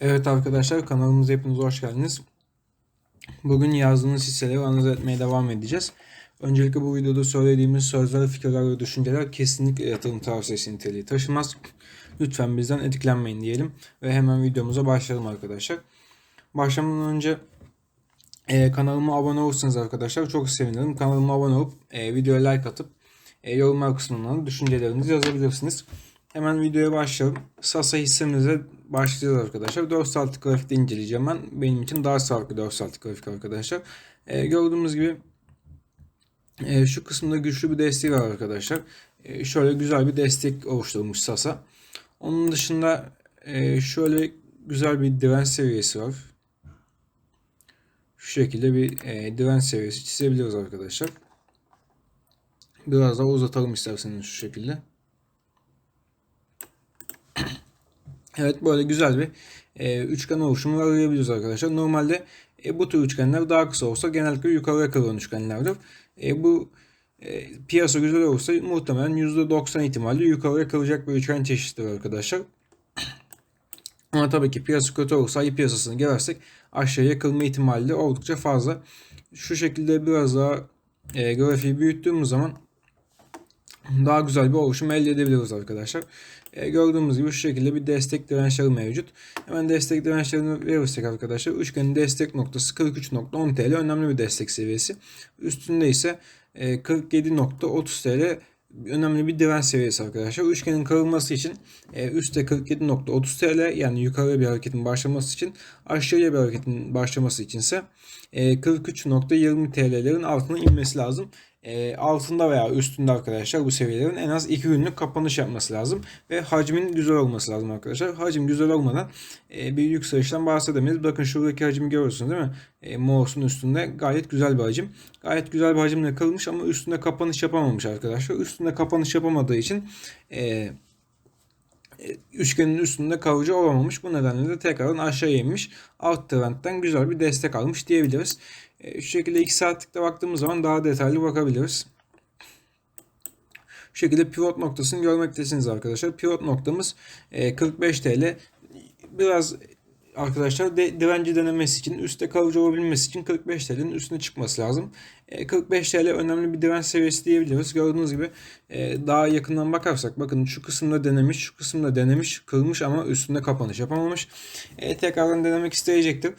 Evet arkadaşlar kanalımıza hepiniz hoş geldiniz. Bugün yazdığınız hisseleri analiz etmeye devam edeceğiz. Öncelikle bu videoda söylediğimiz sözler, fikirler ve düşünceler kesinlikle yatırım tavsiyesi niteliği taşımaz. Lütfen bizden etkilenmeyin diyelim ve hemen videomuza başlayalım arkadaşlar. Başlamadan önce e, kanalıma abone olursanız arkadaşlar çok sevinirim. Kanalıma abone olup e, videoya like atıp e, yorumlar kısmından düşüncelerinizi yazabilirsiniz. Hemen videoya başlayalım. Sasa hissemize başlayacağız arkadaşlar. 4 saatlik grafikte inceleyeceğim ben. Benim için daha sağlıklı 4 saatlik grafik arkadaşlar. E, gördüğümüz gibi e, şu kısımda güçlü bir desteği var arkadaşlar. E, şöyle güzel bir destek oluşturmuş Sasa. Onun dışında e, şöyle güzel bir direnç seviyesi var. Şu şekilde bir e, direnç seviyesi çizebiliriz arkadaşlar. Biraz daha uzatalım isterseniz şu şekilde. Evet böyle güzel bir e, üçgen oluşumu arayabiliriz arkadaşlar. Normalde e, bu tür üçgenler daha kısa olsa genellikle yukarıya kıran üçgenlerdir. E, bu e, piyasa güzel olursa muhtemelen %90 ihtimalle yukarıya kıracak bir üçgen çeşididir arkadaşlar. Ama tabii ki piyasa kötü olursa ayı piyasasını girersek aşağıya kırma ihtimali de oldukça fazla. Şu şekilde biraz daha e, grafiği büyüttüğümüz zaman daha güzel bir oluşum elde edebiliriz arkadaşlar. E, gördüğümüz gibi şu şekilde bir destek dirençleri mevcut. Hemen destek dirençlerini verirsek arkadaşlar üçgenin destek noktası 43.10 TL önemli bir destek seviyesi. Üstünde ise e, 47.30 TL önemli bir direnç seviyesi arkadaşlar. Üçgenin kırılması için e, üstte 47.30 TL yani yukarıya bir hareketin başlaması için aşağıya bir hareketin başlaması içinse e, 43.20 TL'lerin altına inmesi lazım e, altında veya üstünde arkadaşlar bu seviyelerin en az 2 günlük kapanış yapması lazım. Ve hacmin güzel olması lazım arkadaşlar. Hacim güzel olmadan e, bir yükselişten bahsedemeyiz. Bakın şuradaki hacmi görüyorsunuz değil mi? E, üstünde gayet güzel bir hacim. Gayet güzel bir hacimle kırılmış ama üstünde kapanış yapamamış arkadaşlar. Üstünde kapanış yapamadığı için e, üçgenin üstünde kalıcı olamamış. Bu nedenle de tekrardan aşağı inmiş. Alt trendten güzel bir destek almış diyebiliriz. E, şu şekilde 2 saatlikte baktığımız zaman daha detaylı bakabiliriz. Şu şekilde pivot noktasını görmektesiniz arkadaşlar. Pivot noktamız 45 e, TL. Biraz arkadaşlar de, direnci denemesi için üstte kalıcı olabilmesi için 45 TL'nin üstüne çıkması lazım. 45 TL önemli bir direnç seviyesi diyebiliriz. Gördüğünüz gibi e, daha yakından bakarsak bakın şu kısımda denemiş, şu kısımda denemiş, kırmış ama üstünde kapanış yapamamış. E, tekrardan denemek isteyecektir.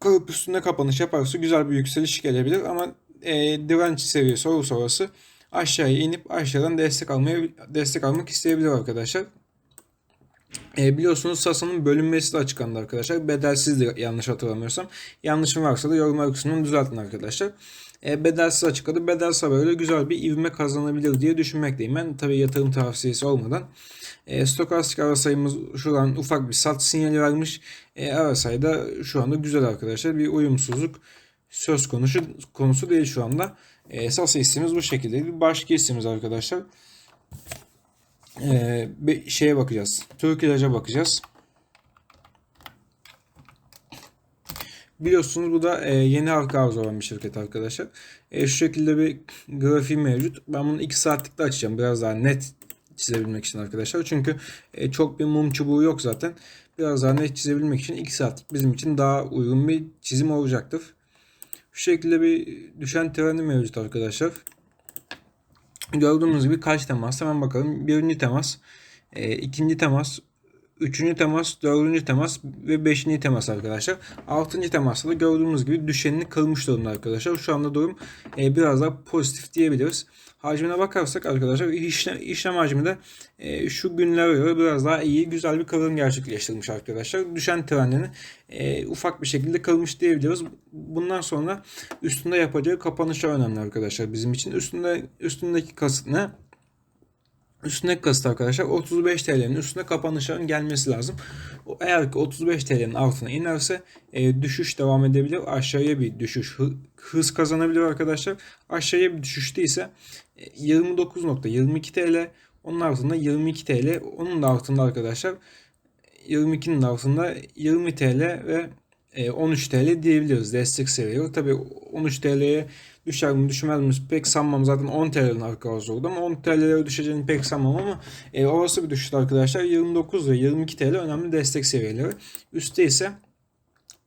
Kırıp üstünde kapanış yaparsa güzel bir yükseliş gelebilir ama e, direnç seviyesi olursa orası aşağıya inip aşağıdan destek almaya destek almak isteyebilir arkadaşlar. E, biliyorsunuz Sasa'nın bölünmesi de açıklandı arkadaşlar. Bedelsizdi yanlış hatırlamıyorsam. Yanlışım varsa da yorumlar kısmını düzeltin arkadaşlar. E, bedelsiz açıkladı. Bedelsiz böyle güzel bir ivme kazanabilir diye düşünmekteyim. Ben tabi yatırım tavsiyesi olmadan. E, stokastik ara sayımız şu an ufak bir sat sinyali vermiş. E, ara sayıda şu anda güzel arkadaşlar. Bir uyumsuzluk söz konusu konusu değil şu anda. E, Sasa hissimiz bu şekilde. Bir başka hissimiz arkadaşlar e, bir şeye bakacağız. Türk ilaca bakacağız. Biliyorsunuz bu da e, yeni halka arz olan bir şirket arkadaşlar. E, şu şekilde bir grafiği mevcut. Ben bunu 2 saatlikte açacağım. Biraz daha net çizebilmek için arkadaşlar. Çünkü e, çok bir mum çubuğu yok zaten. Biraz daha net çizebilmek için 2 saatlik bizim için daha uygun bir çizim olacaktır. Şu şekilde bir düşen trendi mevcut arkadaşlar. Gördüğünüz gibi kaç temas hemen bakalım. Birinci temas, e, ikinci temas, üçüncü temas, dördüncü temas ve beşinci temas arkadaşlar. Altıncı temasta da gördüğünüz gibi düşenini kırmış durumda arkadaşlar. Şu anda durum e, biraz daha pozitif diyebiliriz. Hacmine bakarsak arkadaşlar işlem, işlem hacmi de e, şu günlere göre biraz daha iyi güzel bir kırılım gerçekleştirmiş arkadaşlar. Düşen trendini e, ufak bir şekilde kırmış diyebiliriz. Bundan sonra üstünde yapacağı kapanışlar önemli arkadaşlar bizim için. Üstünde üstündeki kasıt ne? Üstündeki kasıt arkadaşlar 35 TL'nin üstüne kapanışların gelmesi lazım. Eğer ki 35 TL'nin altına inerse e, düşüş devam edebilir. Aşağıya bir düşüş hız kazanabilir arkadaşlar. Aşağıya bir düşüşte ise 29.22 TL onun altında 22 TL onun da altında arkadaşlar 22'nin altında 20 TL ve 13 TL diyebiliyoruz destek seviyeleri. Tabii 13 TL'ye düşer mi düşmez mi pek sanmam. Zaten 10 TL'nin arka arzu oldu ama 10 TL'lere düşeceğini pek sanmam ama e, orası bir düşüş arkadaşlar. 29 ve 22 TL önemli destek seviyeleri. Üstte ise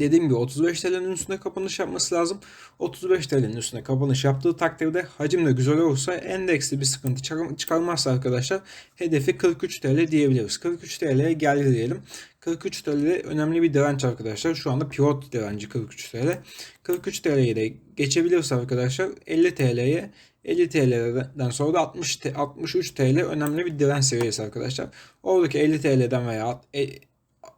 Dediğim gibi 35 TL'nin üstüne kapanış yapması lazım. 35 TL'nin üstüne kapanış yaptığı takdirde hacim de güzel olursa endeksli bir sıkıntı çıkarmazsa arkadaşlar hedefi 43 TL diyebiliriz. 43 TL'ye geldi diyelim. 43 TL önemli bir direnç arkadaşlar. Şu anda pivot direnci 43 TL. 43 TL'ye de geçebilirse arkadaşlar 50 TL'ye 50 TL'den sonra da 60 63 TL önemli bir direnç seviyesi arkadaşlar. Oradaki 50 TL'den veya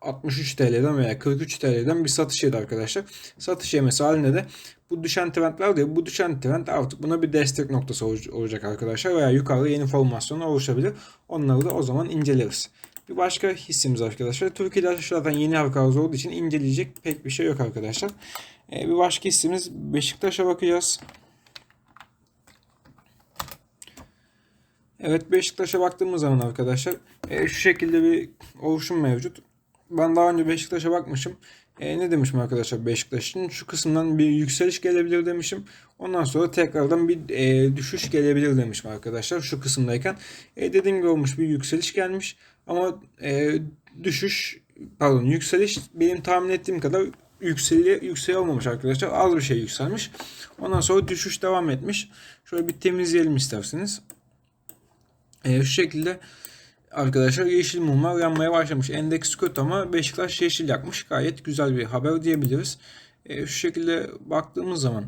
63 TL'den veya 43 TL'den bir satış yedi arkadaşlar. Satış yemesi halinde de bu düşen trend var ya bu düşen trend artık buna bir destek noktası olacak arkadaşlar veya yukarıda yeni formasyonlar oluşabilir. Onları da o zaman inceleriz. Bir başka hissimiz arkadaşlar. Türkiye'de zaten yeni halka olduğu için inceleyecek pek bir şey yok arkadaşlar. Ee, bir başka hissimiz Beşiktaş'a bakacağız. Evet Beşiktaş'a baktığımız zaman arkadaşlar e, şu şekilde bir oluşum mevcut ben daha önce Beşiktaş'a bakmışım. E, ne demişim arkadaşlar Beşiktaş'ın şu kısımdan bir yükseliş gelebilir demişim. Ondan sonra tekrardan bir e, düşüş gelebilir demişim arkadaşlar şu kısımdayken. E, dediğim gibi olmuş bir yükseliş gelmiş. Ama e, düşüş pardon yükseliş benim tahmin ettiğim kadar yükseli yükseli olmamış arkadaşlar. Az bir şey yükselmiş. Ondan sonra düşüş devam etmiş. Şöyle bir temizleyelim isterseniz. E, şu şekilde arkadaşlar yeşil mumlar yanmaya başlamış. Endeks kötü ama Beşiktaş yeşil yakmış. Gayet güzel bir haber diyebiliriz. E, şu şekilde baktığımız zaman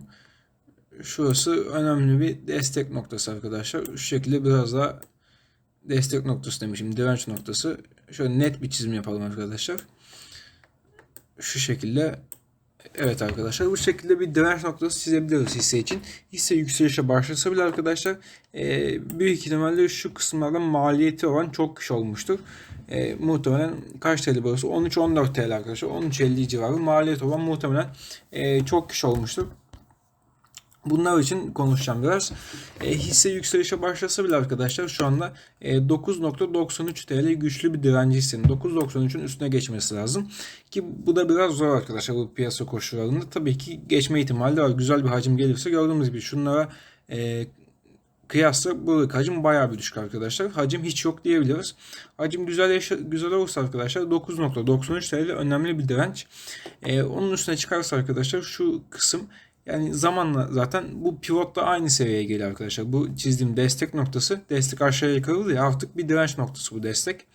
şurası önemli bir destek noktası arkadaşlar. Şu şekilde biraz daha destek noktası demişim. Direnç noktası. Şöyle net bir çizim yapalım arkadaşlar. Şu şekilde Evet arkadaşlar bu şekilde bir direnç noktası çizebiliriz hisse için. Hisse yükselişe başlasa bile arkadaşlar e, büyük ihtimalle şu kısımlarda maliyeti olan çok kişi olmuştur. E, muhtemelen kaç TL burası? 13-14 TL arkadaşlar. 13.50 civarı maliyet olan muhtemelen e, çok kişi olmuştur. Bunlar için konuşacağım biraz. E, hisse yükselişe başlasa bile arkadaşlar şu anda e, 9.93 TL güçlü bir direnci hissenin 9.93'ün üstüne geçmesi lazım. Ki bu da biraz zor arkadaşlar bu piyasa koşullarında. Tabii ki geçme ihtimali de var. Güzel bir hacim gelirse gördüğümüz gibi şunlara e, kıyasla bu hacim bayağı bir düşük arkadaşlar. Hacim hiç yok diyebiliriz. Hacim güzel yaşa, güzel olursa arkadaşlar 9.93 TL önemli bir direnç. Ee, onun üstüne çıkarsa arkadaşlar şu kısım yani zamanla zaten bu pivot da aynı seviyeye geliyor arkadaşlar. Bu çizdiğim destek noktası destek aşağıya kırıldı ya artık bir direnç noktası bu destek.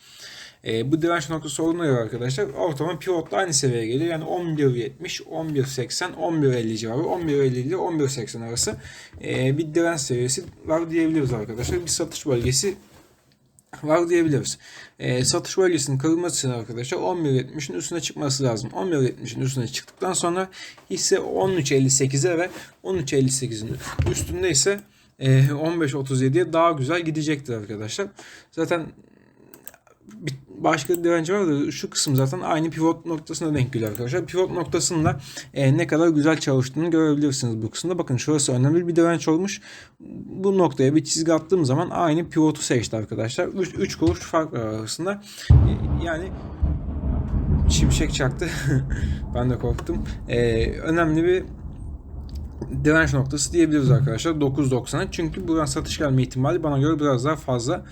E, bu direnç noktası olduğuna göre arkadaşlar ortalama pivot da aynı seviyeye geliyor. Yani 11.70, 11.80, 11.50 civarı, 11.50 ile 11.80 arası e, bir direnç seviyesi var diyebiliriz arkadaşlar. Bir satış bölgesi var diyebiliriz. E, satış bölgesinin kırılması için arkadaşlar 11.70'in üstüne çıkması lazım. 11.70'in üstüne çıktıktan sonra hisse 13.58'e ve 13.58'in üstünde ise e, 15.37'ye daha güzel gidecektir arkadaşlar. Zaten bir başka direnci var da şu kısım zaten aynı pivot noktasına denk geliyor arkadaşlar. Pivot noktasında e, ne kadar güzel çalıştığını görebilirsiniz bu kısımda. Bakın şurası önemli bir direnç olmuş. Bu noktaya bir çizgi attığım zaman aynı pivotu seçti arkadaşlar. 3 kuruş fark arasında. E, yani şimşek çaktı. ben de korktum. E, önemli bir direnç noktası diyebiliriz arkadaşlar 9.90'a. Çünkü buradan satış gelme ihtimali bana göre biraz daha fazla.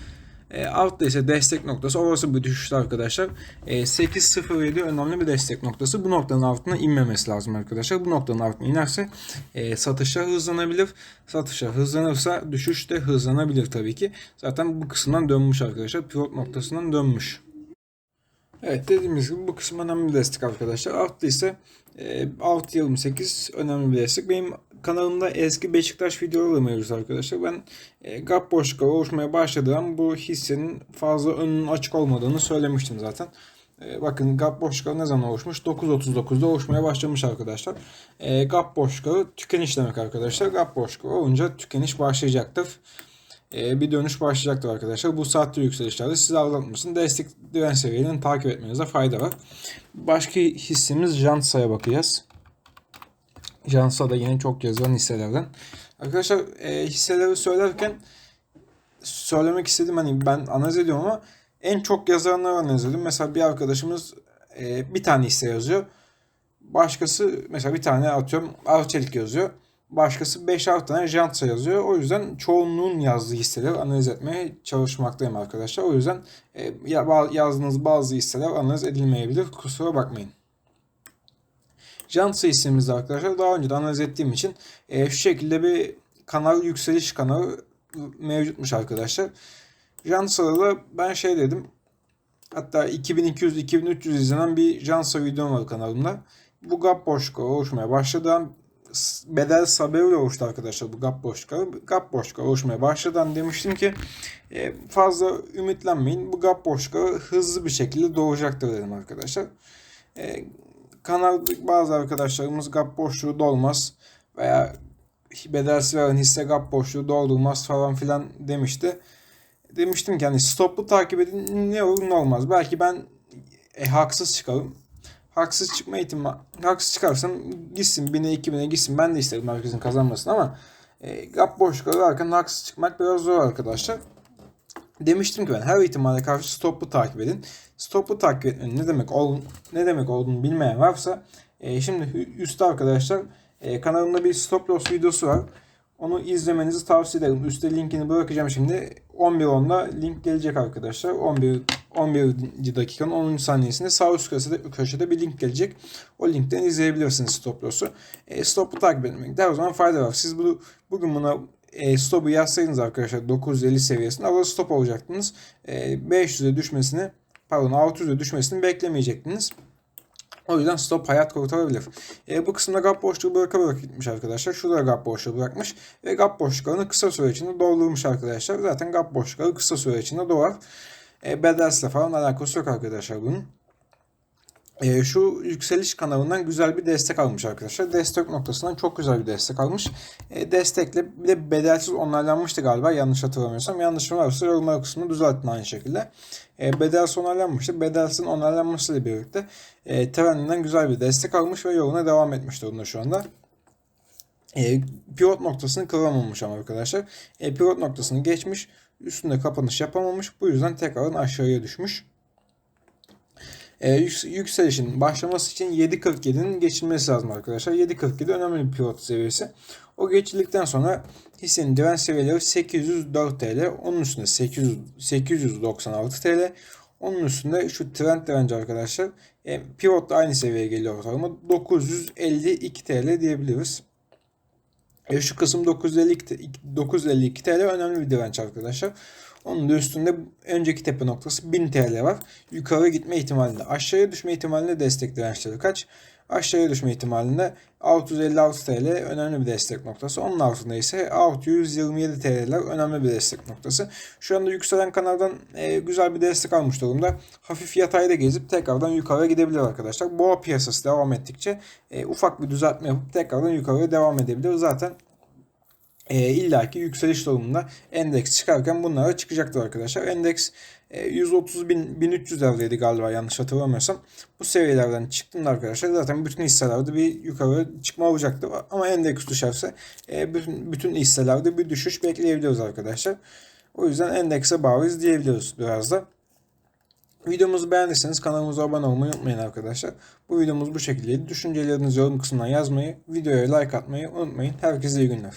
E, altta ise destek noktası. Orası bir düşüşte arkadaşlar. E, 8.07 önemli bir destek noktası. Bu noktanın altına inmemesi lazım arkadaşlar. Bu noktanın altına inerse e, satışlar hızlanabilir. Satışlar hızlanırsa düşüş de hızlanabilir tabii ki. Zaten bu kısımdan dönmüş arkadaşlar. Pivot noktasından dönmüş. Evet dediğimiz gibi bu kısım önemli bir destek arkadaşlar. Altta ise e, 6.28 önemli bir destek. Benim kanalımda eski Beşiktaş videoları mevcut arkadaşlar. Ben e, gap boşlukları oluşmaya başladığım bu hissenin fazla önünün açık olmadığını söylemiştim zaten. E, bakın gap boşlukları ne zaman oluşmuş? 9.39'da oluşmaya başlamış arkadaşlar. E, gap boşlukları tükeniş demek arkadaşlar. Gap boşlukları olunca tükeniş başlayacaktır. E, bir dönüş başlayacaktır arkadaşlar. Bu saatte yükselişlerde sizi aldatmasın. Destek direnç seviyelerini takip etmenize fayda var. Başka hissemiz Jansa'ya bakacağız. Jansa da yine çok yazılan hisselerden. Arkadaşlar e, hisseleri söylerken söylemek istedim hani ben analiz ediyorum ama en çok yazanları analiz ediyorum. Mesela bir arkadaşımız e, bir tane hisse yazıyor. Başkası mesela bir tane atıyorum Arçelik yazıyor. Başkası 5 tane Jantsa yazıyor. O yüzden çoğunluğun yazdığı hisseleri analiz etmeye çalışmaktayım arkadaşlar. O yüzden e, yazdığınız bazı hisseler analiz edilmeyebilir. Kusura bakmayın. Jantsa hissemizde arkadaşlar daha önce de analiz ettiğim için e, şu şekilde bir kanal yükseliş kanalı mevcutmuş arkadaşlar. Jantsa'da da ben şey dedim. Hatta 2200-2300 izlenen bir Jansa videom var kanalımda. Bu gap boşluğu oluşmaya başladı. Bedel sabırla oluştu arkadaşlar bu gap boşluğu. Gap boşluğu oluşmaya başladan demiştim ki e, fazla ümitlenmeyin. Bu gap boşluğu hızlı bir şekilde doğacaktır dedim arkadaşlar. E, kanal bazı arkadaşlarımız gap boşluğu dolmaz veya bedelsiz veren hisse gap boşluğu doldurmaz falan filan demişti. Demiştim ki hani stoplu takip edin ne olur ne olmaz. Belki ben e, haksız çıkarım. Haksız çıkma ihtimali haksız çıkarsam gitsin 1000'e 2000'e gitsin. Ben de isterim herkesin kazanmasını ama e, gap boşluğu arkadan haksız çıkmak biraz zor arkadaşlar. Demiştim ki ben her ihtimale karşı stoplu takip edin. Stoplu takip etmenin ne demek ol, ne demek olduğunu bilmeyen varsa e, şimdi üstte arkadaşlar e, kanalımda bir stop loss videosu var. Onu izlemenizi tavsiye ederim. Üstte linkini bırakacağım şimdi. 11.10'da link gelecek arkadaşlar. 11 11. dakikanın 10. saniyesinde sağ üst köşede, köşede bir link gelecek. O linkten izleyebilirsiniz stop loss'u. E, stop'u takip etmekte her zaman fayda var. Siz bu, bugün buna e, stop'u yazsaydınız arkadaşlar 950 seviyesinde ama stop olacaktınız. E, 500'e düşmesini pardon 600'e düşmesini beklemeyecektiniz. O yüzden stop hayat kurtarabilir. E, bu kısımda gap boşluğu bıraka bıraka gitmiş arkadaşlar. Şurada gap boşluğu bırakmış. Ve gap boşluklarını kısa süre içinde doldurmuş arkadaşlar. Zaten gap boşlukları kısa süre içinde doğar. E, bedelsle falan alakası yok arkadaşlar bunun. E, şu yükseliş kanalından güzel bir destek almış arkadaşlar. Destek noktasından çok güzel bir destek almış. E, destekle bir de bedelsiz onaylanmıştı galiba yanlış hatırlamıyorsam. Yanlışım varsa yorumlar kısmını düzeltin aynı şekilde. E, bedelsiz onaylanmıştı. Bedelsiz onaylanmasıyla birlikte e, trendinden güzel bir destek almış ve yoluna devam etmiş durumda şu anda. E, pivot noktasını kıramamış ama arkadaşlar. E, pivot noktasını geçmiş. Üstünde kapanış yapamamış. Bu yüzden tekrardan aşağıya düşmüş. E, yükselişin başlaması için 7.47'nin geçilmesi lazım arkadaşlar. 7.47 önemli bir pivot seviyesi. O geçildikten sonra hissenin direnç seviyeleri 804 TL. Onun üstünde 800, 896 TL. Onun üstünde şu trend direnci arkadaşlar. E, pivot da aynı seviyeye geliyor ortalama. 952 TL diyebiliriz. E, şu kısım 952, 952 TL önemli bir direnç arkadaşlar. Onun da üstünde önceki tepe noktası 1000 TL var. Yukarı gitme ihtimalinde. Aşağıya düşme ihtimalinde destek dirençleri kaç? Aşağıya düşme ihtimalinde 656 TL önemli bir destek noktası. Onun altında ise 627 TL'ler önemli bir destek noktası. Şu anda yükselen kanaldan e, güzel bir destek almış durumda. Hafif yatayda gezip tekrardan yukarıya gidebilir arkadaşlar. Boğa piyasası devam ettikçe e, ufak bir düzeltme yapıp tekrardan yukarıya devam edebilir. Zaten e, illaki yükseliş durumunda endeks çıkarken bunlara çıkacaktır arkadaşlar. Endeks e, 130 bin 1300 lerdeydi galiba yanlış hatırlamıyorsam. Bu seviyelerden çıktığında arkadaşlar zaten bütün hisselerde bir yukarı çıkma olacaktı. Ama endeks düşerse e, bütün, bütün hisselerde bir düşüş bekleyebiliyoruz arkadaşlar. O yüzden endekse bağlıyız diyebiliyoruz biraz da. Videomuzu beğendiyseniz kanalımıza abone olmayı unutmayın arkadaşlar. Bu videomuz bu şekildeydi. Düşüncelerinizi yorum kısmından yazmayı, videoya like atmayı unutmayın. Herkese iyi günler.